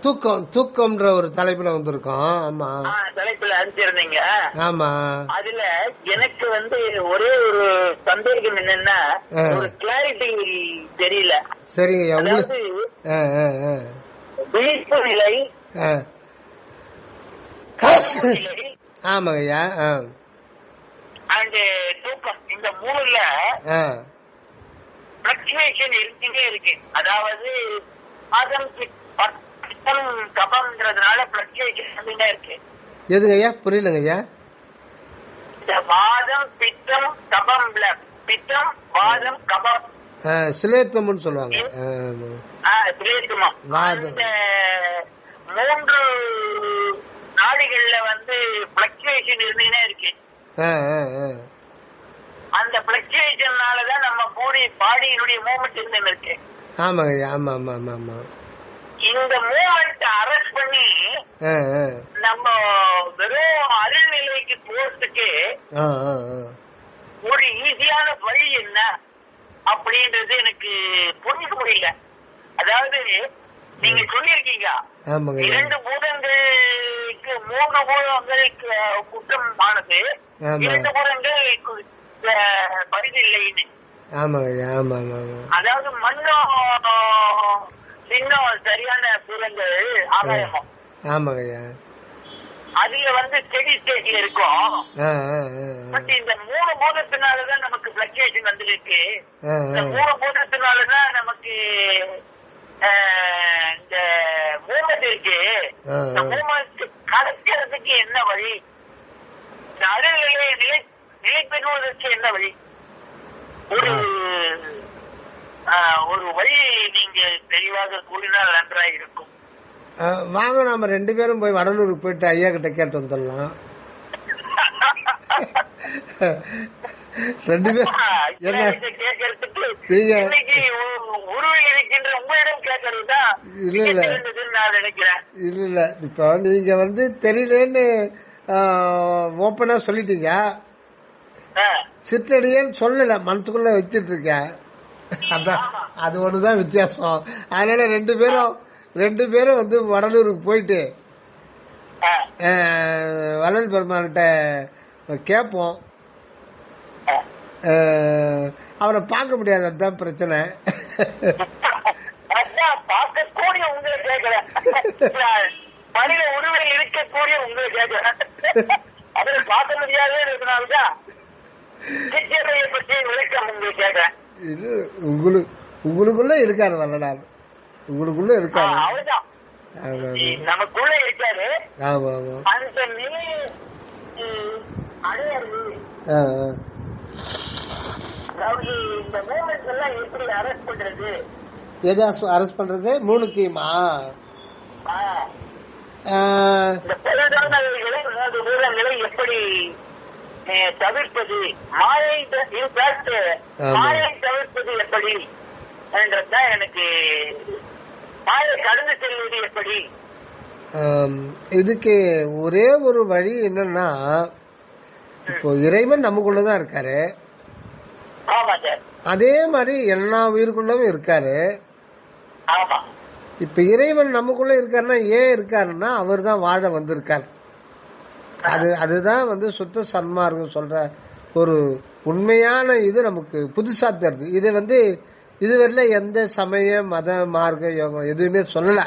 தூக்கம். தூக்கம்ன்ற ஒரு தலைப்புல வந்திருக்கோம். ஆமா. தலைப்புல அனுப்பிச்சிருந்தீங்க. ஆமா. அதுல எனக்கு வந்து ஒரே ஒரு சந்தேகம் என்னன்னா. ஒரு கிளாரிட்டி தெரியல. சரிங்க ஆ. விழிப்பு நிலை. ஆ. நிலை. ஆமாங்க ஐயா ஆ, அண்ட் தூக்கம். இந்த மூணுல. பிளக்சுவேஷன் இருந்துட்டே இருக்கு. அதாவது பாதம் பித்தம் கபம்ன்றதுனால பிளக்சுவேஷன் இருந்துட்டே இருக்கு. எதுங்க ஐயா? புரியலங்க ஐயா. இந்த வாதம் பித்தம் கபம்ல பித்தம் வாதம் கபம் சிலேத்தம்னு சொல்லுவாங்க. அந்த மூன்று நாடுகள்ல வந்து பிளக்சுவேஷன் இருந்துட்டே இருக்கு. அந்த பிளக்சுவேஷன்னாலதான் நம்ம பாடி பாடியினுடைய மூமெண்ட் இருந்து இருக்கு. ஆமாங்க ஆமா ஆமா ஆமா ஆமா. இந்த மூமெண்ட் அரெஸ்ட் பண்ணி. நம்ம வெறும் அருள்நிலைக்கு போறதுக்கு. ஒரு ஈஸியான வழி என்ன அப்படின்றது எனக்கு புரிஞ்சுக்க முடியல. அதாவது நீங்க சொல்லியிருக்கீங்க. இரண்டு பூதங்களுக்கு மூன்று பூதங்களுக்கு குற்றமானது ஆமா. இரண்டு பூதங்கள் அஹ், பரிதில்லைன்னு. ஆமாங்க ஆமா ஆமா அதாவது மண்ணும் சின்னம் சரியான பூதங்கள் ஆகாயமும் ஆமாங்க. அதுல வந்து ஸ்டெடி ஸ்டேட்ல இருக்கும். பட் இந்த மூணு பூதத்தினாலதான் நமக்கு பிளக்சுவேஷன் வந்திருக்கு. இந்த. மூணு பூதத்தினாலதான் நமக்கு இந்த மூமெண்ட் இருக்கு. இந்த. மூமெண்ட் கடக்கிறதுக்கு என்ன வழி? இந்த அருள்நிலை நிலை நிலை பெறுவதற்கு என்ன வழி? ஒரு ஒரு வழி நீங்க தெளிவாக கூறினால் நன்றாக இருக்கும். வாங்க நாம ரெண்டு பேரும் போய் வடலூருக்கு போயிட்டு ஐயா கிட்ட கேட்டு வந்துடலாம். ரெண்டு பேரும் என்ன? நீங்க- இல்ல, இல்ல. இல்ல இல்ல. இப்போ நீங்க வந்து தெரியலன்னு ஓப்பனா சொல்லிட்டீங்க. சிற்றடியன்னு சொல்லல மனசுக்குள்ள வச்சிட்டு இருக்கேன் அதான் அது ஒண்ணுதான் வித்தியாசம். அதனால ரெண்டு பேரும் ரெண்டு பேரும் வந்து வடலூருக்கு போயிட்டு வள்ளல் பெருமான்கிட்ட கேட்போம் அவரை பார்க்க முடியாது அதுதான் பிரச்சனை. பார்க்கக்கூடிய உங்களை கேட்கிறேன் மனித உருவில் இருக்கக்கூடிய உங்களை கேட்கிறேன் அதுல பார்க்க முடியாதுன்றதுனாலதான் சிற்றவையை பற்றி விளக்கம் உங்களை கேட்கிறேன் இது உங்களுக்கு உங்களுக்குள்ள இருக்காரு வல்லடார் உங்களுக்குள்ள இருக்காரு. அவர்தான். ஆமா நமக்குள்ள இருக்காரு. ஆமா ஆமா. அந்த நிலை ம், அடையாது ஆ, ஆ. அதாவது இந்த மூமெண்ட்ஸ் எல்லாம் எப்படி அரெஸ்ட் பண்றது? எதை அரெஸ்ட் பண்றது? மூணு தீமா? எப்படி தவிர்ப்பது மாயை இன்ஃபேக்ட். மாயை தவிர்ப்பது எப்படி? என்றதுதான் எனக்கு மாயை கடந்து செல்வது எப்படி? இதுக்கு ஒரே ஒரு வழி என்னன்னா இப்போ இறைவன் நமக்குள்ளதான் இருக்காரு. அதே மாதிரி எல்லா உயிருக்குள்ளவும் இருக்காரு. இப்ப இறைவன் நமக்குள்ள இருக்காருன்னா ஏன் இருக்காருன்னா அவர் தான் வாழ வந்திருக்கார். அது அதுதான் வந்து சுத்த சன்மார்க்கம் சொல்ற ஒரு உண்மையான இது நமக்கு புதுசா தருது. இது வந்து இதுவரையில எந்த சமய மத மார்க்க யோகம் எதுவுமே சொல்லல.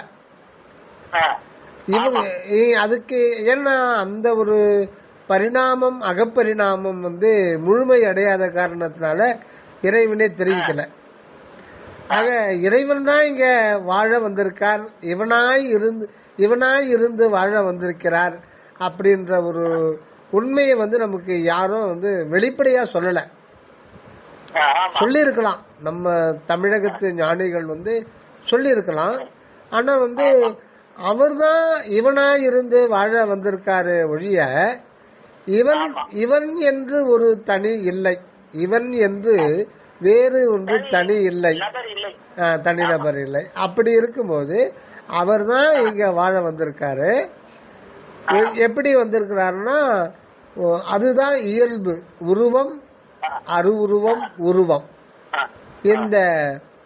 இவங்க அதுக்கு ஏன்னா அந்த ஒரு பரிணாமம் அகப்பரிணாமம் வந்து முழுமை அடையாத காரணத்தினால இறைவனே தெரிவிக்கல. ஆக இறைவன் தான் இங்க வாழ வந்திருக்கார். இவனாய் இருந்து இவனாய் இருந்து வாழ வந்திருக்கிறார். அப்படின்ற ஒரு உண்மையை வந்து நமக்கு யாரும் வந்து வெளிப்படையா சொல்லல. சொல்லியிருக்கலாம். நம்ம தமிழகத்து ஞானிகள் வந்து சொல்லியிருக்கலாம். ஆனா வந்து அவர்தான் இவனா இருந்து வாழ வந்திருக்காரு ஒழிய இவன் இவன் என்று ஒரு தனி இல்லை. இவன் என்று வேறு ஒன்று தனி இல்லை. தனிநபர் இல்லை. அப்படி இருக்கும்போது அவர்தான் இங்க வாழ வந்திருக்காரு. எப்படி வந்திருக்கிறாருன்னா அதுதான் இயல்பு. உருவம் அருவுருவம் உருவம். இந்த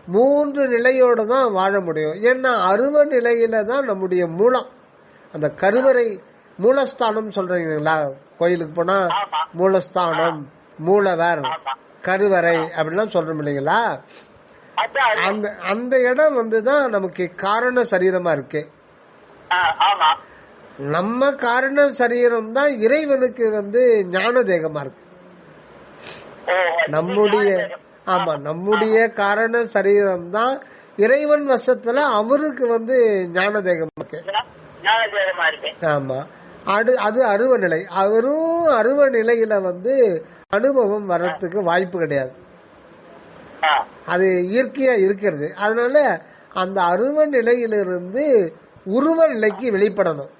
மூன்று நிலையோட தான் வாழ முடியும். ஏன்னா அருவ நிலையில தான் நம்முடைய மூலம். அந்த கருவறை மூலஸ்தானம் சொல்றீங்களா கோயிலுக்கு போனா மூலஸ்தானம் மூலவர் கருவறை அப்படிலாம் சொல்றோம் இல்லைங்களா. அந்த அந்த இடம் வந்து தான் நமக்கு காரண சரீரமா இருக்கு. நம்ம காரண சரீரம் தான் இறைவனுக்கு வந்து ஞான தேகமா இருக்கு நம்முடைய. ஆமா நம்முடைய காரண சரீரம் தான் இறைவன் வசத்துல அவருக்கு வந்து ஞான தேகம் இருக்கு. ஆமா. அது அது அருவ நிலை. அவரும் அருவ நிலையில வந்து அனுபவம் வர்றதுக்கு வாய்ப்பு கிடையாது. அது இயற்கையா இருக்கிறது. அதனால அந்த அருவ நிலையிலிருந்து உருவ நிலைக்கு வெளிப்படணும்.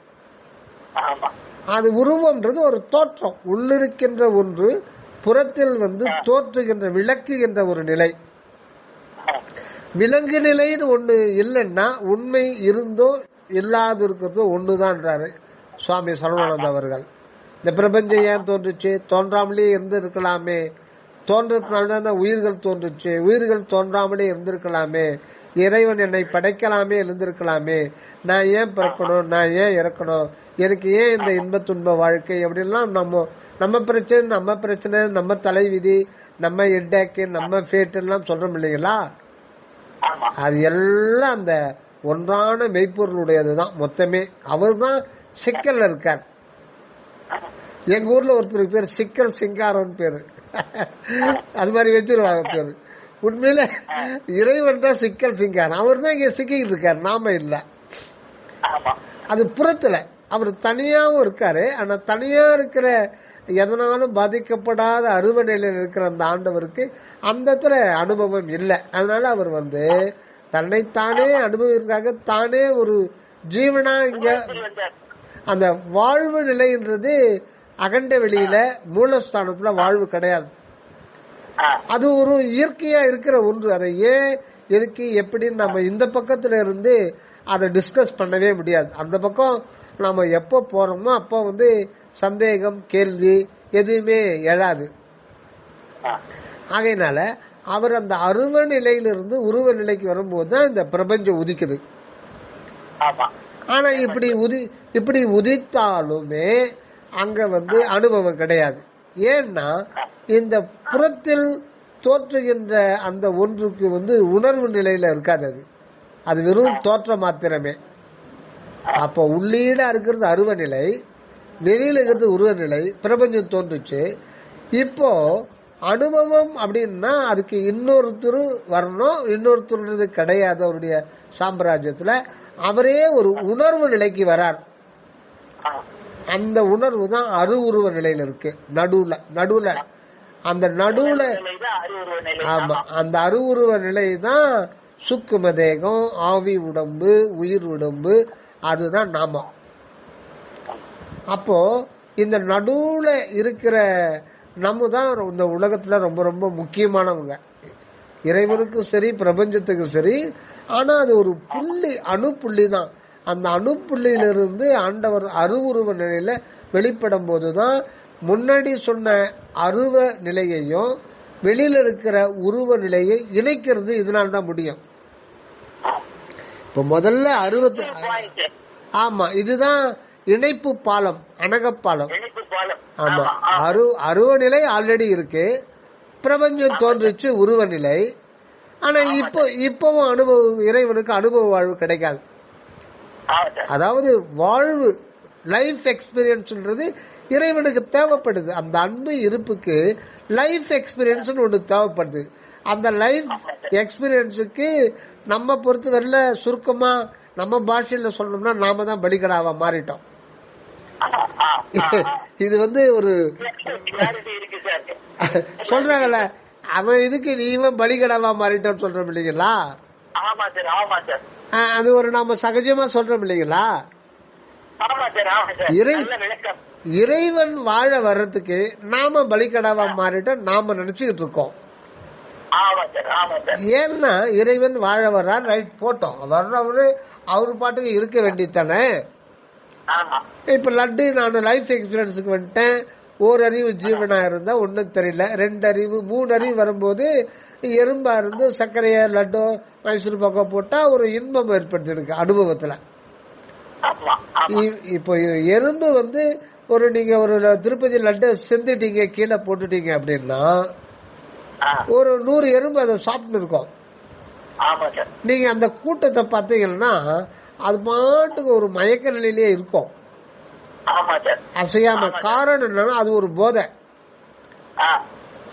அது உருவம்ன்றது ஒரு தோற்றம். உள்ளிருக்கின்ற ஒன்று புறத்தில் வந்து தோற்றுகின்ற விளக்குகின்ற ஒரு நிலை. விலங்கு நிலைன்னு ஒண்ணு இல்லைன்னா உண்மை இருந்தோ இல்லாது இருக்கிறதோ ஒண்ணுதான்றாரு சுவாமி சரவணானந்த அவர்கள். இந்த பிரபஞ்சம் ஏன் தோன்றுச்சு? தோன்றாமலே இருந்து இருக்கலாமே தோன்றதுனால தானே உயிர்கள் தோன்றுச்சு. உயிர்கள் தோன்றாமலே இருந்திருக்கலாமே. இறைவன் என்னை படைக்கலாமே இருந்திருக்கலாமே நான் ஏன் பிறக்கணும்? நான் ஏன் இறக்கணும்? எனக்கு ஏன் இந்த இன்ப துன்ப வாழ்க்கை? அப்படிலாம் நம்ம நம்ம பிரச்சனை நம்ம பிரச்சனை நம்ம தலைவிதி நம்ம ஹெட்டேக்கு நம்ம ஃபேட் எல்லாம் சொல்றோம் இல்லைங்களா? அது எல்லாம் அந்த ஒன்றான மெய்ப்பொருளுடையதுதான் மொத்தமே. அவர் தான் சிக்கல்ல இருக்கார். எங்க ஊர்ல ஒருத்தருக்கு பேர் சிக்கல் சிங்காரம்னு பேரு. அது மாதிரி வச்சிருவாங்க பேரு. உண்மையில இறைவன் தான் சிக்கல் சிங்காரம் அவர் தான் இங்க சிக்கிட்டு இருக்காரு. நாம இல்ல. அது புறத்துல. அவர் தனியாவும் இருக்காரு. ஆனா தனியா இருக்கிற எதனாலும் பாதிக்கப்படாத அருவ நிலையில் இருக்கிற அந்த ஆண்டவருக்கு அந்த இடத்துல அனுபவம் இல்லை. அதனால அவர் வந்து தன்னைத்தானே அனுபவிக்கிறாங்க தானே ஒரு ஜீவனா இங்க அந்த வாழ்வு நிலைன்றது அகண்ட வெளியில மூலஸ்தானத்துல வாழ்வு கிடையாது. அது ஒரு இயற்கையா இருக்கிற ஒன்று. அதை ஏன் எதுக்கு எப்படின்னு நம்ம இந்த பக்கத்துல இருந்து அதை டிஸ்கஸ் பண்ணவே முடியாது. அந்த பக்கம் நாம எப்போ போறோமோ அப்போ வந்து சந்தேகம் கேள்வி எதுவுமே எழாது. ஆகையினால அவர் அந்த அருவ நிலையிலிருந்து உருவ நிலைக்கு வரும்போது தான் இந்த பிரபஞ்சம் உதிக்குது. ஆனா இப்படி உதி இப்படி உதித்தாலுமே அங்க வந்து அனுபவம் கிடையாது. ஏன்னா இந்த புறத்தில் தோற்றுகின்ற அந்த ஒன்றுக்கு வந்து உணர்வு நிலையில இருக்காது அது. அது வெறும் தோற்றம் மாத்திரமே. அப்போ உள்ளீடா இருக்கிறது அருவ நிலை வெளியில இருக்கிறது உருவ நிலை பிரபஞ்சம் தோன்றுச்சு. இப்போ அனுபவம் அப்படின்னா அதுக்கு இன்னொருத்தர் வரணும் இன்னொருத்தருன்றது கிடையாது அவருடைய சாம்ராஜ்யத்துல. அவரே ஒரு உணர்வு நிலைக்கு வரார். அந்த உணர்வு தான் அருவுருவ நிலையில இருக்கு. நடுவுல நடுவுல. அந்த நடுவுல ஆமா அந்த அருவுருவ நிலை தான் சுக்கும தேகம் ஆவி உடம்பு உயிர் உடம்பு அதுதான் நாமம். அப்போ இந்த நடுவுல இருக்கிற நம்ம தான் இந்த உலகத்துல ரொம்ப ரொம்ப முக்கியமானவங்க. இறைவனுக்கும் சரி பிரபஞ்சத்துக்கும் சரி ஆனா அது ஒரு புள்ளி அணுப்புள்ளி தான் அந்த அணுப்புள்ளியிலிருந்து ஆண்டவர் அருவுருவ நிலையில வெளிப்படும் போதுதான் முன்னாடி சொன்ன அருவ நிலையையும் வெளியில இருக்கிற உருவ நிலையை இணைக்கிறது இதனால தான் முடியும். இப்ப முதல்ல அருவத்து ஆமா இதுதான் இணைப்பு பாலம் அனகப்பாலம். ஆமா அரு அருவ நிலை ஆல்ரெடி இருக்கு. பிரபஞ்சம் தோன்றுச்சு உருவ நிலை. ஆனா இப்போ இப்பவும் அனுபவம் இறைவனுக்கு அனுபவ வாழ்வு கிடைக்காது. அதாவது வாழ்வு லைஃப் எக்ஸ்பீரியன்ஸ்ன்றது இறைவனுக்கு தேவைப்படுது. அந்த அன்பு இருப்புக்கு லைஃப் எக்ஸ்பீரியன்ஸ் ஒன்று தேவைப்படுது. அந்த லைஃப் எக்ஸ்பீரியன்ஸுக்கு நம்ம பொறுத்த வரல சுருக்கமா நம்ம பாஷையில சொல்லணும்னா நாம தான் பலிகடாவா மாறிட்டோம். இது வந்து ஒரு சொல்றாங்கல்ல அவன் இதுக்கு நீவன் பலிகடாவா மாறிட்டோம்னு சொல்றோம் இல்லைங்களா? அது ஒரு நாம சகஜமா சொல்றோம் இல்லைங்களா? இறை- இறைவன் வாழ வர்றதுக்கு நாம பலிகடாவா மாறிட்டோம் நாம நினைச்சுக்கிட்டு இருக்கோம். ஏன்னா இறைவன் வாழ வர்றார் ரைட் போட்டோம். வர்றவரு அவரு பாட்டுக்கு இருக்க வேண்டியதானே இப்ப லட்டு நான் லைஃப் எக்ஸ்பீரியன்ஸுக்கு வந்துட்டேன். ஓர் அறிவு ஜீவனா இருந்தா ஒண்ணும் தெரியல. ரெண்டு அறிவு மூணு அறிவு வரும்போது எறும்பா இருந்து சர்க்கரைய லட்டு மைசூர் பக்கம் போட்டா ஒரு இன்பம் ஏற்படுத்திருக்கு அனுபவத்துல. இப்போ எறும்பு வந்து ஒரு நீங்க ஒரு திருப்பதி லட்டு செஞ்சுட்டீங்க கீழே போட்டுட்டீங்க அப்படின்னா ஒரு நூறு எறும்பு அதை சாப்பிட்டு இருக்கும். நீங்க அந்த கூட்டத்தை பார்த்தீங்கன்னா அது பாட்டுக்கு ஒரு மயக்க நிலையிலேயே இருக்கும் அசையாம காரணம் என்னன்னா அது ஒரு போதை.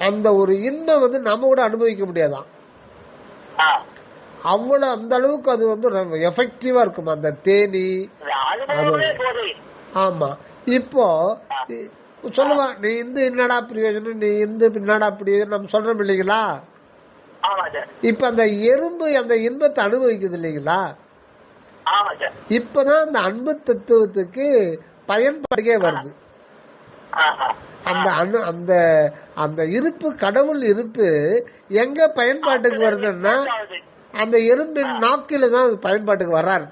அந்த ஒரு இன்பம் வந்து நம்ம கூட அனுபவிக்க முடியாதான். அவ்வளவு அந்த அளவுக்கு அது வந்து எஃபெக்டிவா இருக்கும்? அந்த தேனி ஆமா. இப்போ சொல்லுவான் நீ இந்த என்னடா பிரயோஜனம் நீ இந்த என்னடா பிரயோஜனம் நம்ம சொல்றோம் இல்லைங்களா இப்ப அந்த எறும்பு அந்த இன்பத்தை அனுபவிக்குது இல்லைங்களா இப்பதான் அந்த அன்பு தத்துவத்துக்கு பயன்பாடுகே வருது. அந்த அணு அந்த அந்த இருப்பு கடவுள் இருப்பு எங்க பயன்பாட்டுக்கு வருதுன்னா. அந்த எறும்பின் நாக்கில தான் பயன்பாட்டுக்கு வர்றாரு.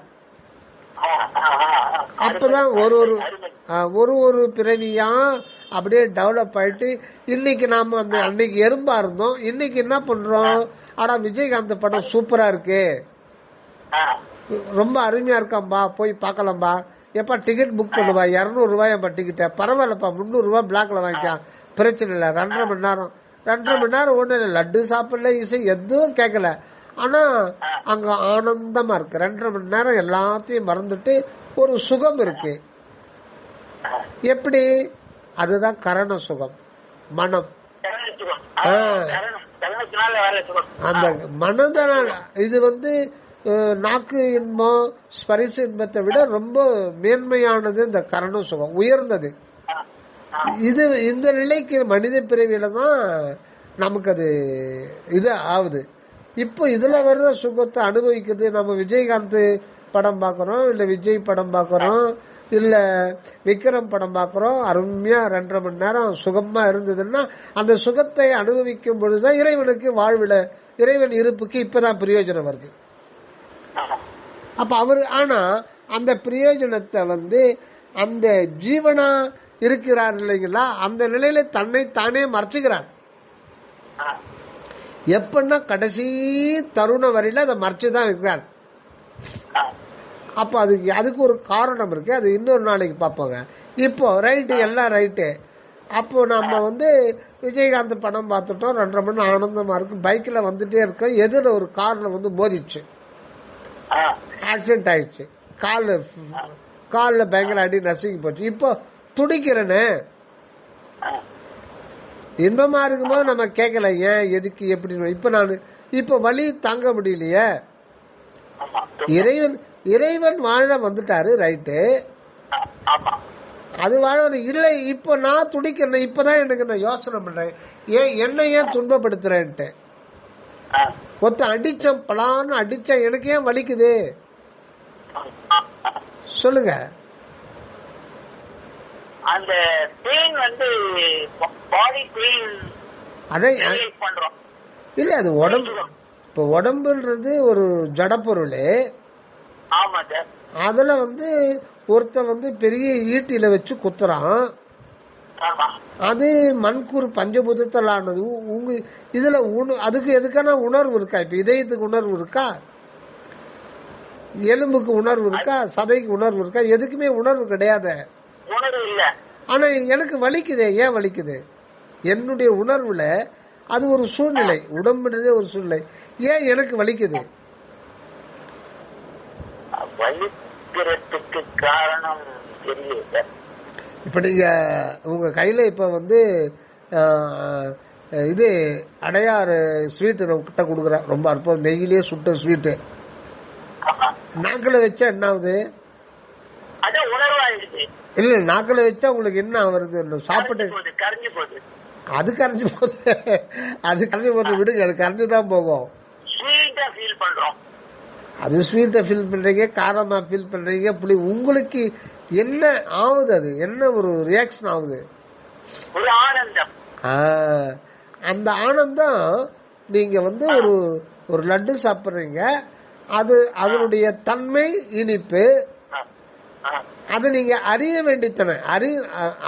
அப்பதான் ஒரு ஒரு ஒரு ஒரு பிறவியா அப்படியே டெவலப் ஆயிட்டு இன்னைக்கு நாம அந்த அன்னைக்கு எறும்பா இருந்தோம் இன்னைக்கு என்ன பண்றோம்? ஆனா விஜயகாந்த் படம் சூப்பரா இருக்கு. ரொம்ப அருமையா இருக்காம்பா போய் பார்க்கலாம்பா. எப்பா டிக்கெட் புக் பண்ணுவா? இருநூறு ரூபாயப்பா டிக்கெட்ட பரவாயில்லப்பா முந்நூறு ரூபாய் பிளாக்ல வாங்கிக்கலாம் பிரச்சனை இல்ல ரெண்டரை மணி நேரம். ரெண்டரை மணி நேரம் ஒண்ணு இல்ல லட்டு சாப்பிடல இசை எதுவும் கேட்கல ஆனா அங்க ஆனந்தமா இருக்கு. ரெண்டரை மணி நேரம் எல்லாத்தையும் மறந்துட்டு ஒரு சுகம் இருக்கு. எப்படி? அதுதான் கரண சுகம். மனம். அந்த மனதனால் இது வந்து நாக்கு இன்பம் ஸ்பரிச இன்பத்தை விட ரொம்ப மேன்மையானது இந்த கரண சுகம். உயர்ந்தது. இது இந்த நிலைக்கு மனித பிறவியில தான் நமக்கு அது இது ஆகுது. இப்போ இதுல வர்ற சுகத்தை அனுபவிக்கிறது நம்ம விஜயகாந்த் படம் பாக்குறோம் இல்ல விஜய் படம் பாக்குறோம் இல்ல விக்ரம் படம் பாக்குறோம் அருமையா ரெண்டரை மணி நேரம் சுகமா இருந்ததுன்னா அந்த சுகத்தை அனுபவிக்கும் பொழுதுதான் இறைவனுக்கு வாழ்வில இறைவன் இருப்புக்கு இப்பதான் பிரயோஜனம் வருது. அப்ப அவர் ஆனா அந்த பிரயோஜனத்தை வந்து அந்த ஜீவனா இருக்கிறார் இல்லைங்களா? அந்த நிலையில தன்னை தானே மறைச்சுக்கிறார். எப்பன்னா கடைசி தருண வரையில அதை மறைச்சுதான் இருக்கிறார் ஆ. அப்ப அதுக்கு அதுக்கு ஒரு காரணம் இருக்கு. அது இன்னொரு நாளைக்கு பார்ப்போங்க. இப்போ ரைட்டு எல்லாம் ரைட்டு அப்போ நம்ம வந்து விஜயகாந்த் படம் பார்த்துட்டோம். ரெண்டரை மணி ஆனந்தமா இருக்கு. பைக்ல வந்துட்டே இருக்கோம். எதிர ஒரு கார்ல வந்து மோதிச்சு. ஆக்சிடென்ட் ஆயிடுச்சு. கால் காலில் பயங்கர அடி நசுங்கி போச்சு. இப்போ துடிக்கிறேன்னு இன்பமா இருக்கும்போது நம்ம கேட்கல ஏன் எதுக்கு எப்படி இப்ப நான் இப்ப வலி தாங்க முடியலையே. இறைவன் இறைவன் வாழ வந்துட்டாரு ரைட்டு. அது வாழ இல்லை இப்ப நான் துடிக்கிறேன் இப்பதான் எனக்கு நான் யோசனை பண்றேன் ஏன் என்ன ஏன் துன்பப்படுத்துறேன்ட்டு ஆ. ஒருத்த அடிச்சேன் பலான்னு அடிச்சேன் எனக்கு ஏன் வலிக்குது. சொல்லுங்க அந்த பெயின் வந்து பாடி பெயின் அதை பண்றோம். இல்ல அது உடம்பு இப்ப உடம்புன்றது ஒரு ஜடப்பொருள். ஆமா சார் அதுல வந்து ஒருத்தன் வந்து பெரிய ஈட்டில வச்சு குத்துறான். அது மண்கூர் பஞ்சபூதத்தால் ஆனது. உங்க இதுல அதுக்கு எதுக்கான உணர்வு இருக்கா? இப்ப இதயத்துக்கு உணர்வு இருக்கா? எலும்புக்கு உணர்வு இருக்கா? சதைக்கு உணர்வு இருக்கா? எதுக்குமே உணர்வு கிடையாது. உணர்வு இல்ல. ஆனா எனக்கு வலிக்குதே ஏன் வலிக்குது? என்னுடைய உணர்வுல அது ஒரு சூழ்நிலை. உடம்புன்றதே ஒரு சூழ்நிலை. ஏன் எனக்கு வலிக்குது? வலிக்கிறதுக்கு காரணம் தெரியல. இப்ப நீங்க உங்க கையில இப்ப வந்து இது அடையாறு ஸ்வீட் கிட்ட கொடுக்குறேன். ரொம்ப அற்புதம். நெய்யிலேயே சுட்ட ஸ்வீட்டு. நாக்கில் வச்சா என்ன ஆகுது இல்ல நாக்கில் வச்சா உங்களுக்கு என்ன வருது சாப்பிட்டு கரைஞ்சு போகுது அது கரைஞ்சு போகுது. அது கரைஞ்சு போகுது விடுங்க அது கரைஞ்சு தான் போகும். ஸ்வீட்டா ஃபீல் பண்றோம். அது ஸ்வீட்டை ஃபீல் பண்றீங்க காரமா ஃபீல் பண்றீங்க புளி உங்களுக்கு என்ன ஆகுது அது? என்ன ஒரு ரியாக்ஷன் ஆகுது? ஒரு ஆனந்தம். ஆ, அந்த ஆனந்தம் நீங்க வந்து ஒரு ஒரு லட்டு சாப்பிடுறீங்க. அது அதனுடைய தன்மை இனிப்பு. அதை நீங்க அறிய வேண்டித்தன அறி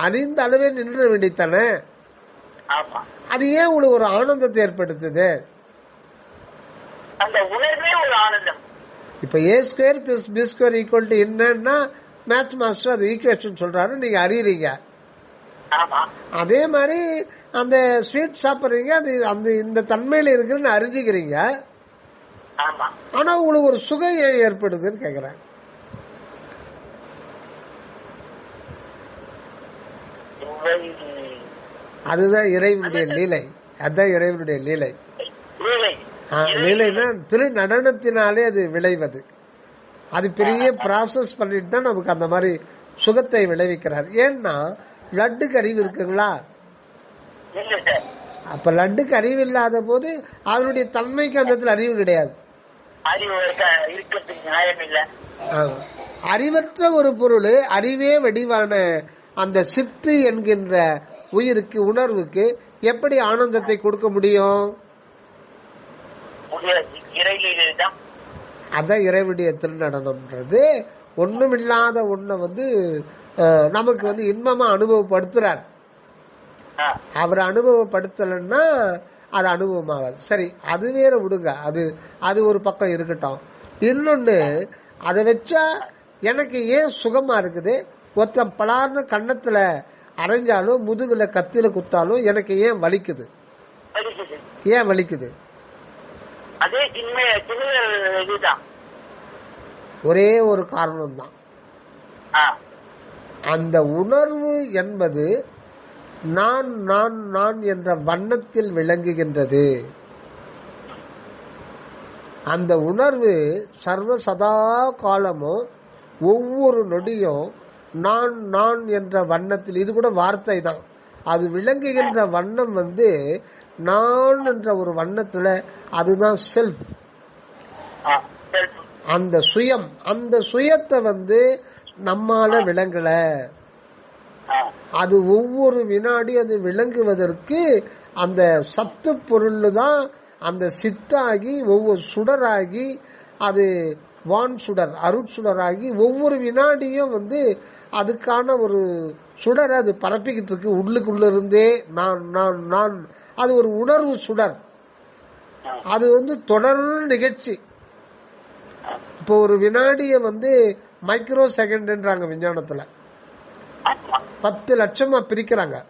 அறிந்த அளவே நின்ற வேண்டித்தன அது ஏன் உங்களுக்கு ஒரு ஆனந்தத்தை ஏற்படுத்துது? இப்ப A square plus B square equal to என்னன்னா மேத்ஸ் மாஸ்டர் அது ஈக்குவேஷன் சொல்றாரு நீங்க அறியறீங்க. அதே மாதிரி அந்த ஸ்வீட் சாப்பிடுறீங்க அது அந்த இந்த தன்மையில இருக்குன்னு அறிஞ்சுக்கிறீங்க. ஆமா. ஆனா உங்களுக்கு ஒரு சுகம் ஏன் ஏற்படுதுன்னு கேக்குறேன். அதுதான் இறைவனுடைய லீலை. அதுதான் இறைவனுடைய லீலை. லீலைன்னா திரு நடனத்தினாலே அது விளைவது. அது பெரிய ப்ராசஸ் பண்ணிட்டு தான் நமக்கு அந்த மாதிரி சுகத்தை விளைவிக்கிறார். ஏன்னா லட்டுக்கு அறிவு இருக்குங்களா? அப்ப லட்டுக்கு அறிவு இல்லாத போது அதனுடைய தன்மைக்கு அந்த இடத்துல அறிவு கிடையாது. அறிவற்ற ஒரு பொருள் அறிவே வடிவான அந்த சித்து என்கின்ற உயிருக்கு உணர்வுக்கு எப்படி ஆனந்தத்தை கொடுக்க முடியும்? அதான் இறைவனுடைய திருநடனம்ன்றது. ஒண்ணுமில்லாத ஒண்ண வந்து நமக்கு வந்து இன்பமா அனுபவப்படுத்துறார். அவர் அனுபவப்படுத்தலைன்னா அது அனுபவமாகாது. சரி அது வேற விடுங்க. அது அது ஒரு பக்கம் இருக்கட்டும். இன்னொன்னு அதை வச்சா எனக்கு ஏன் சுகமா இருக்குது? ஒருத்தன் பலார்னு கன்னத்துல அரைஞ்சாலும் முதுகுல கத்தில குத்தாலும் எனக்கு ஏன் வலிக்குது. ஏன் வலிக்குது? ஒரே ஒரு காரணம் தான் அந்த உணர்வு என்பது நான் நான் நான் என்ற வண்ணத்தில் விளங்குகின்றது. அந்த உணர்வு சர்வ சதா காலமும் ஒவ்வொரு நொடியும் நான் நான் என்ற வண்ணத்தில் இது கூட வார்த்தை தான் அது விளங்குகின்ற வண்ணம் வந்து நான் என்ற ஒரு வண்ணத்துல அதுதான் செல்ஃப். அந்த சுயம் அந்த சுயத்தை வந்து நம்மால விளங்கல. அது ஒவ்வொரு வினாடி அது விளங்குவதற்கு அந்த சத்து பொருள் தான் அந்த சித்தாகி ஒவ்வொரு சுடராகி அது வான் சுடர் அருட்சுடராகி ஒவ்வொரு வினாடியும் வந்து அதுக்கான ஒரு சுடரை அது பரப்பிக்கிட்டு இருக்கு. உள்ளுக்குள்ள இருந்தே நான் நான் நான். அது ஒரு உணர்வு சுடர். அது வந்து தொடர் நிகழ்ச்சி. இப்போ ஒரு வினாடிய வந்து மைக்ரோ செகண்ட்ன்றாங்க விஞ்ஞானத்துல. பத்து லட்சமா பிரிக்கிறாங்க.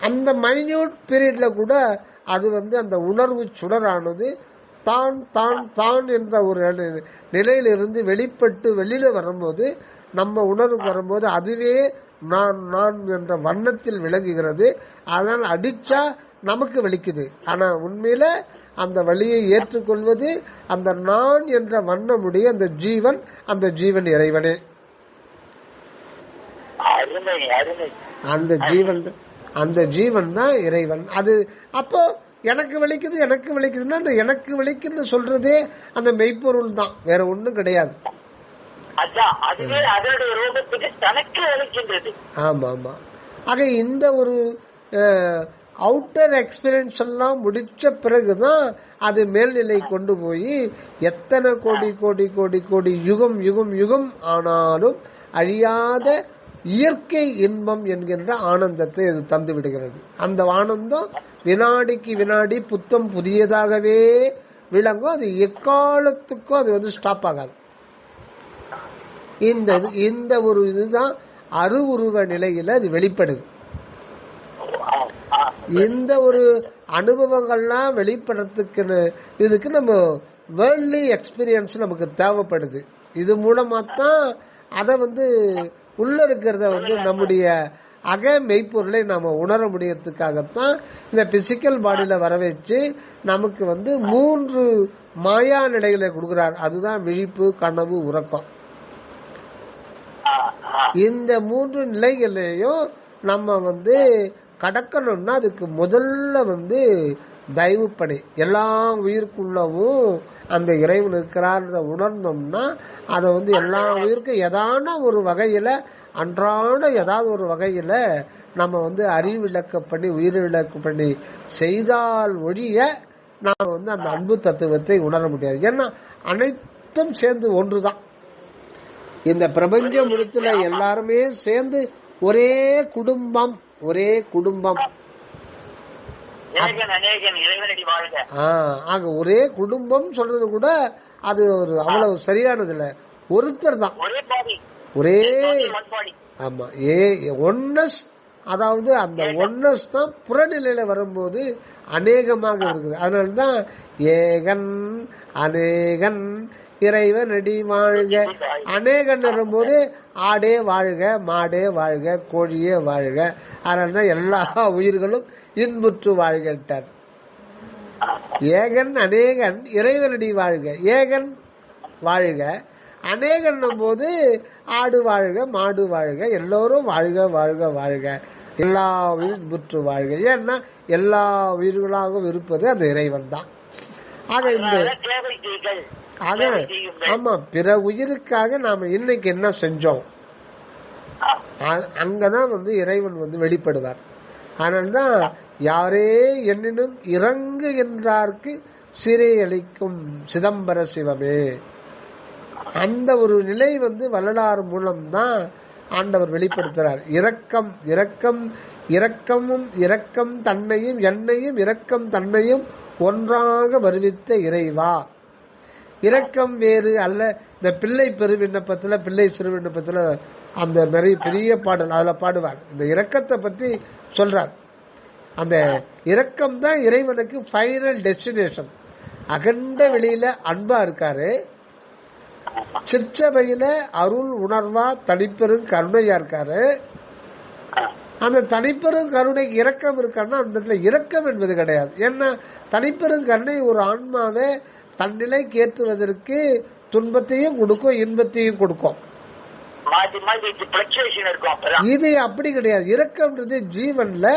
அந்த மைன்யூட் பீரியட்ல கூட அது வந்து அந்த உணர்வு சுடரானது தான் தான் தான் என்ற ஒரு நிலையிலிருந்து வெளிப்பட்டு வெளியில வரும்போது நம்ம உணர்வுக்கு வரும்போது அதுவே நான் நான் என்ற வண்ணத்தில் விளங்குகிறது. அதனால் அடிச்சா நமக்கு வலிக்குது. ஆனா உண்மையில அந்த வழியை ஏற்றுக்கொள்வது அந்த நான் என்ற வண்ணமுடைய அந்த ஜீவன் அந்த ஜீவன் இறைவனே. அந்த ஜீவன் அந்த ஜீவன் தான் இறைவன். அது அப்போ எனக்கு வலிக்குது எனக்கு வலிக்குதுன்னா அந்த எனக்கு வலிக்குன்னு சொல்றதே அந்த மெய்ப்பொருள் தான். வேற ஒண்ணும் கிடையாது. ஆமா ஆமா. ஆக இந்த ஒரு அவுட்டர் எக்ஸ்பீரியன்ஸ் எல்லாம் முடிச்ச பிறகுதான் அது மேல்நிலை கொண்டு போய் எத்தனை கோடி கோடி கோடி கோடி யுகம் யுகம் யுகம் ஆனாலும் அழியாத இயற்கை இன்பம் என்கின்ற ஆனந்தத்தை இது தந்து விடுகிறது. அந்த ஆனந்தம் வினாடிக்கு வினாடி புத்தம் புதியதாகவே விளங்கும். அது எக்காலத்துக்கும் அது வந்து ஸ்டாப் ஆகாது. இந்த இது- இந்த ஒரு இதுதான் அருவுருவ நிலையில அது வெளிப்படுது. இந்த ஒரு அனுபவங்கள்லாம் வெளிப்படுறதுக்குன்னு இதுக்கு நம்ம வேர்ல்ட்லி எக்ஸ்பீரியன்ஸ் நமக்கு தேவைப்படுது. இது மூலமா தான் அதை வந்து உள்ள இருக்கிறத வந்து நம்முடைய அக மெய்ப்பொருளை நாம உணர முடியறதுக்காகத்தான் இந்த பிசிக்கல் பாடியில வர வச்சு நமக்கு வந்து மூன்று மாயா நிலைகளை கொடுக்கிறார் அதுதான் விழிப்பு கனவு உறக்கம். இந்த மூன்று நிலைகளையும் நம்ம வந்து கடக்கணும்னா அதுக்கு முதல்ல வந்து தயவுப்படை எல்லா உயிருக்குள்ளவும் அந்த இறைவன் இருக்கிறார்ன்றத உணர்ந்தோம்னா அதை வந்து எல்லா உயிருக்கும் ஏதான ஒரு வகையில அன்றாட ஏதாவது ஒரு வகையில நம்ம வந்து அறிவிலக்க பண்ணி உயிர் பண்ணி செய்தால் ஒழிய நாம வந்து அந்த அன்பு தத்துவத்தை உணர முடியாது. ஏன்னா அனைத்தும் சேர்ந்து ஒன்றுதான். இந்த பிரபஞ்ச முழுத்துல எல்லாருமே சேர்ந்து ஒரே குடும்பம் ஒரே குடும்பம் ஏகன் அநேகன் இறைவனடி வாழ்க ஆ, ஆக ஒரே குடும்பம் சொல்றது கூட அது ஒரு அவ்வளவு சரியானது இல்ல ஒருத்தர் தான். ஒரே ஆமா ஏ ஒன்னஸ் அதாவது அந்த ஒன்னஸ் தான் புறநிலையில வரும்போது அநேகமாக இருக்குது. அதனாலதான் ஏகன் அநேகன் இறைவன் அடி வாழ்க. அநேகன் வரும்போது ஆடே வாழ்க மாடே வாழ்க கோழியே வாழ்க. அதனாலதான் எல்லா உயிர்களும் இன்புற்று வாழ்கின்றார் ஏகன் அநேகன் இறைவனடி வாழ்க. ஏகன் வாழ்க. அநேகன் போது ஆடு வாழ்க மாடு வாழ்க எல்லோரும் வாழ்க வாழ்க வாழ்க. எல்லா உயிரும் முற்று வாழ்க. ஏன்னா எல்லா உயிர்களாகவும் இருப்பது அந்த இறைவன் தான் ஆக இந்த ஆக. ஆமா பிற உயிருக்காக நாம இன்னைக்கு என்ன செஞ்சோம்? அங்கதான் வந்து இறைவன் வந்து வெளிப்படுவார். அதனால்தான் யாரே என்னினும் இறங்கு என்றார்க்கு சிறை அளிக்கும் சிதம்பர சிவமே. அந்த ஒரு நிலை வந்து வள்ளலார் மூலம்தான் ஆண்டவர் வெளிப்படுத்துறார். இரக்கம் இரக்கம் இரக்கமும் இரக்கம் தன்னையும் என்னையும் இரக்கம் தன்னையும் ஒன்றாக வருவித்த இறைவா. இரக்கம் வேறு அல்ல இந்த பிள்ளை பெரு விண்ணப்பத்துல பிள்ளை சிறு விண்ணப்பத்துல அந்த நிறைய பெரிய பாடல் அதுல பாடுவார். இந்த இரக்கத்தை பத்தி சொல்றார். அந்த இரக்கம் தான் இறைவனுக்கு ஃபைனல் டெஸ்டினேஷன் அகண்ட வெளியில அன்பா இருக்காரு. சிற்சபையில் அருள் உணர்வா தனிப்பெரும் கருணையா இருக்காரு. அந்த தனிப்பெரும் கருணைக்கு இரக்கம் இருக்கான்னா அந்த இடத்துல இரக்கம் என்பது கிடையாது. ஏன்னா தனிப்பெரும் கருணை ஒரு ஆன்மாவை தன்னிலைக்கு ஏற்றுவதற்கு துன்பத்தையும் கொடுக்கும் இன்பத்தையும் கொடுக்கும். இது அப்படி கிடையாது. இரக்கம்ன்றது ஜீவன்ல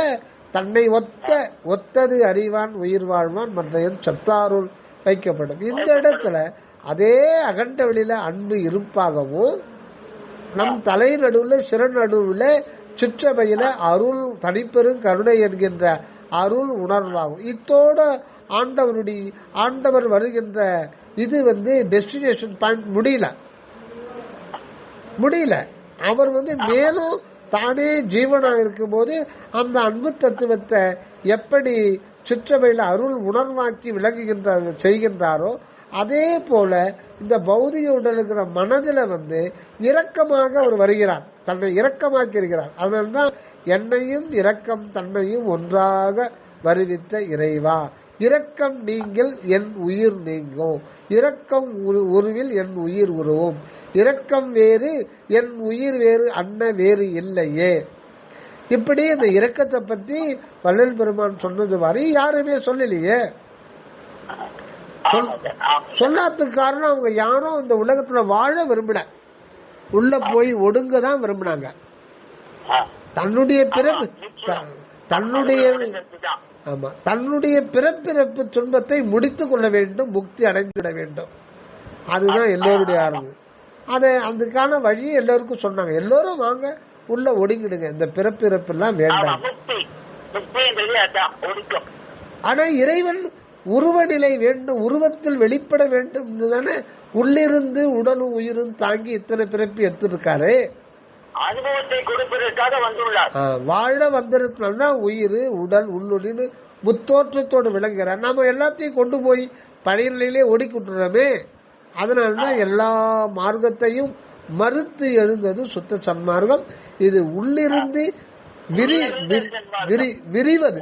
தன்னை ஒத்த ஒத்தது அறிவான் உயிர் வாழ்வான் மற்றையும் சத்தாருள் வைக்கப்படும். இந்த இடத்துல அதே அகண்ட வெளியில அன்பு இருப்பாகவும் நம் தலை நடுவுல சிற நடுவுல சிற்றபையில அருள் தனிப்பெரும் கருணை என்கின்ற அருள் உணர்வாகும். இத்தோட ஆண்டவருடைய ஆண்டவர் வருகின்ற இது வந்து டெஸ்டினேஷன் பாயிண்ட் முடியல. முடியல. அவர் வந்து மேலும் தானே ஜீவனா இருக்கும்போது அந்த அன்பு தத்துவத்தை எப்படி சிற்றவையில் அருள் உணர்வாக்கி விளங்குகின்ற செய்கின்றாரோ அதே போல இந்த பௌதிக உடல் இருக்கிற மனதில் வந்து இரக்கமாக அவர் வருகிறார். தன்னை இரக்கமாக்கி இருக்கிறார். அதனால்தான் என்னையும் இரக்கம் தன்னையும் ஒன்றாக வருவித்த இறைவா. இரக்கம் நீங்கள் என் உயிர் நீங்கும். இரக்கம் உரு- உருவில் என் உயிர் உருவும். இரக்கம் வேறு என் உயிர் வேறு அன்ன வேறு இல்லையே. இப்படி இந்த இரக்கத்தை பத்தி வள்ளல் பெருமான் சொன்னது மாதிரி யாருமே சொல்லலையே. சொல்- சொல்லாததுக்கு காரணம் அவங்க யாரும் இந்த உலகத்துல வாழ விரும்பல. உள்ள போய் ஒடுங்க தான் விரும்பினாங்க. தன்னுடைய பிறகு தன்னுடைய ஆமா. தன்னுடைய பிறப்பிறப்பு துன்பத்தை முடித்துக் கொள்ள வேண்டும் முக்தி அடைந்துவிட வேண்டும். அதுதான் எல்லோருடைய ஆர்வம் அதை அதுக்கான வழி எல்லோருக்கும் சொன்னாங்க. எல்லோரும் வாங்க உள்ள ஒடுங்கிடுங்க. இந்த பிறப்பிறப்பு எல்லாம் வேண்டாம் ஆனா இறைவன் உருவநிலை வேண்டும் உருவத்தில் வெளிப்பட வேண்டும் தானே. உள்ளிருந்து உடலும் உயிரும் தாங்கி இத்தனை பிறப்பு எடுத்திருக்காரு அனுபவத்தை கொடுப்பதற்காக வந்துள்ளார். வாழ வந்திருக்கனால்தான் உயிர் உடல் உள்ளுடின்னு முத்தோற்றத்தோடு விளங்குகிறார். நாம எல்லாத்தையும் கொண்டு போய் பழைய நிலையிலே ஒடுக்கி விட்டுறோமே அதனால்தான் எல்லா மார்க்கத்தையும் மறுத்து எழுந்தது சுத்த சன்மார்க்கம். இது உள்ளிருந்து விரி விரி- விரி விரிவது.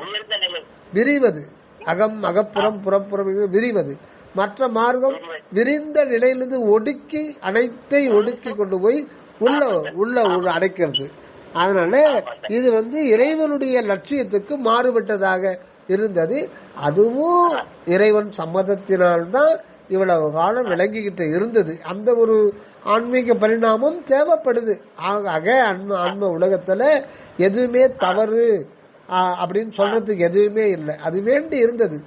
விரிவது. அகம் அகப்புறம் புறப்புறம் விரிவது. மற்ற மார்க்கம் விரிந்த நிலையிலிருந்து ஒடுக்கி அனைத்தை ஒடுக்கி கொண்டு போய் உள்ள உள்ள உள்ள அடைக்கிறது. அதனால இது வந்து இறைவனுடைய லட்சியத்துக்கு மாறுபட்டதாக இருந்தது. அதுவும் இறைவன் சம்மதத்தினால்தான் இவ்வளவு காலம் விளங்கிக்கிட்டு இருந்தது. அந்த ஒரு ஆன்மீக பரிணாமம் தேவைப்படுது. ஆக அன்ம ஆன்ம உலகத்துல எதுவுமே தவறு அப்படின்னு சொல்றதுக்கு எதுவுமே இல்லை. அது வேண்டி இருந்தது.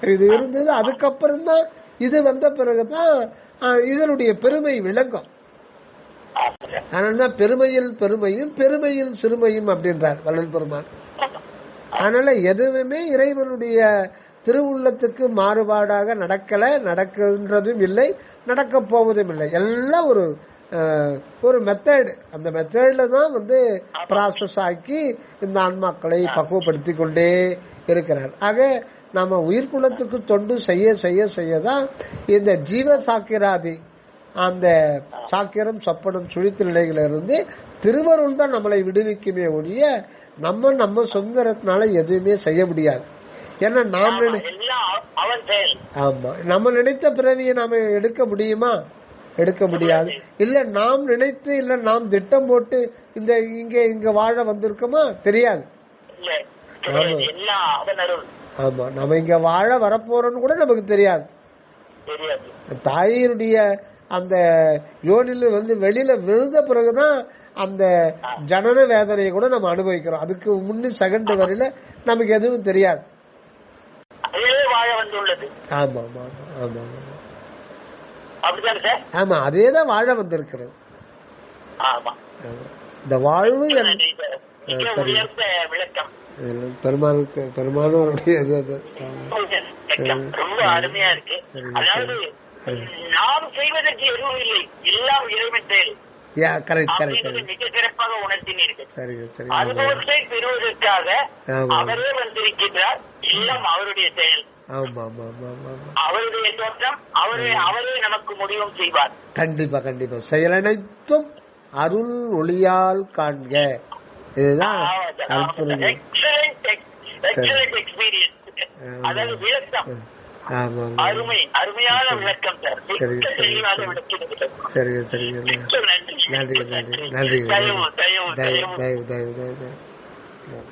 இது இருந்தது. அதுக்கப்புறம் தான் இது வந்த பிறகுதான் இதனுடைய பெருமை விளங்கும். அதனாலதான் பெருமையில் பெருமையும் பெருமையில் சிறுமையும் அப்படின்றார் வள்ளல் பெருமான். அதனால எதுவுமே இறைவனுடைய திருவுள்ளத்துக்கு மாறுபாடாக நடக்கல நடக்கின்றதும் இல்லை நடக்க போவதும் இல்லை. எல்லாம் ஒரு அஹ், ஒரு மெத்தட் அந்த மெத்தட்ல தான் வந்து ப்ராசஸ் ஆக்கி இந்த ஆன்மாக்களை பக்குவப்படுத்தி கொண்டே இருக்கிறார். ஆக நம்ம உயிர்குலத்துக்கு தொண்டு செய்ய செய்ய செய்ய தான் இந்த ஜீவ சாக்கிராதி அந்த சாக்கிரம் சப்பனம் சுழித்து நிலைகளிலிருந்து திருவருள் தான் நம்மளை விடுவிக்குமே ஒழிய நம்ம நம்ம சுதந்திரத்தினால எதுவுமே செய்ய முடியாது. ஏன்னா நாம் ஆமா, நினை- ஆமா. நம்ம நினைத்த பிறவியை நாம எடுக்க முடியுமா? எடுக்க முடியாது. இல்ல நாம் நினைத்து இல்ல நாம் திட்டம் போட்டு இந்த இங்க இங்க வாழ வந்திருக்கோமா? தெரியாது. ஆமா. நம்ம இங்க வாழ வரப்போறோம்னு கூட நமக்கு தெரியாது. தாயினுடைய அந்த யோனில வந்து வெளியில விழுந்த பிறகுதான் அந்த ஜனன வேதனையை கூட நம்ம அனுபவிக்கிறோம். அதுக்கு முன்னு செகண்ட் வரையில நமக்கு எதுவும் தெரியாது. ஆமா ஆமா ஆமா ஆமா. அதேதான் வாழ வந்திருக்கிறது. இந்த வாழ்வு சரி. பெருமானுக்கு பெருமானுடைய ரொம்ப அருமையா இருக்கு. அதாவது நாம் செய்வதற்கு எதுவும் இல்லை. எல்லாம் இறைவன் செயல். சிறப்பாக உணர்த்தினீர்கள். அனுபவத்தை பெறுவதற்காக. அவரே வந்திருக்கின்றார். எல்லாம் அவருடைய செயல். அவருடைய தோற்றம் அவரே அவரே நமக்கு முடிவும் செய்வார். கண்டிப்பா கண்டிப்பா. செயலனைத்தும் அருள் ஒளியால் காண்க. இதுதான் அற்புதம். அதாவது விளக்கம். அருமை அருமையான விளக்கம் சார். சரி, மிக்க சரி, சரிங்க சரிங்க. நன்றி. நன்றி. நன்றி. தயவு தயவு தயவு தயவு.